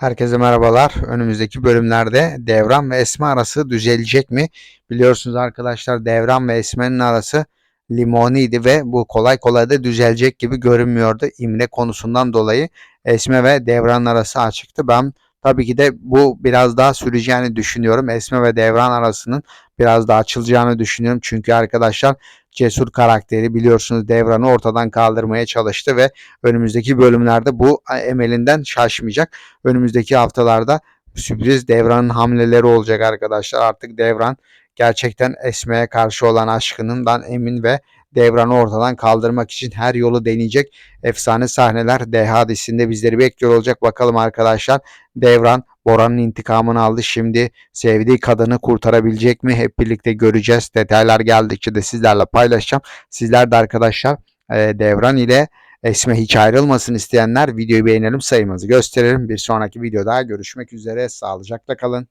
Herkese merhabalar. Önümüzdeki bölümlerde Devran ve Esme arası düzelecek mi? Biliyorsunuz arkadaşlar Devran ve Esme'nin arası limoniydi ve bu kolay kolay da düzelecek gibi görünmüyordu. İmle konusundan dolayı Esme ve Devran arası açıktı. Ben tabii ki de bu biraz daha süreceğini düşünüyorum. Esme ve Devran arasının biraz daha açılacağını düşünüyorum. Çünkü arkadaşlar Cesur karakteri biliyorsunuz Devran'ı ortadan kaldırmaya çalıştı ve önümüzdeki bölümlerde bu emelinden şaşmayacak önümüzdeki haftalarda sürpriz Devran'ın hamleleri olacak arkadaşlar. Artık Devran gerçekten Esme'ye karşı olan aşkından emin ve Devran'ı ortadan kaldırmak için her yolu deneyecek. Efsane sahneler Deha dizisinde bizleri bekliyor olacak. Bakalım arkadaşlar Devran Bora'nın intikamını aldı. Şimdi sevdiği kadını kurtarabilecek mi? Hep birlikte göreceğiz. Detaylar geldikçe de sizlerle paylaşacağım. Sizler de arkadaşlar e, Devran ile Esme hiç ayrılmasın isteyenler videoyu beğenelim sayımızı gösterelim. Bir sonraki videoda görüşmek üzere. Sağlıcakla kalın.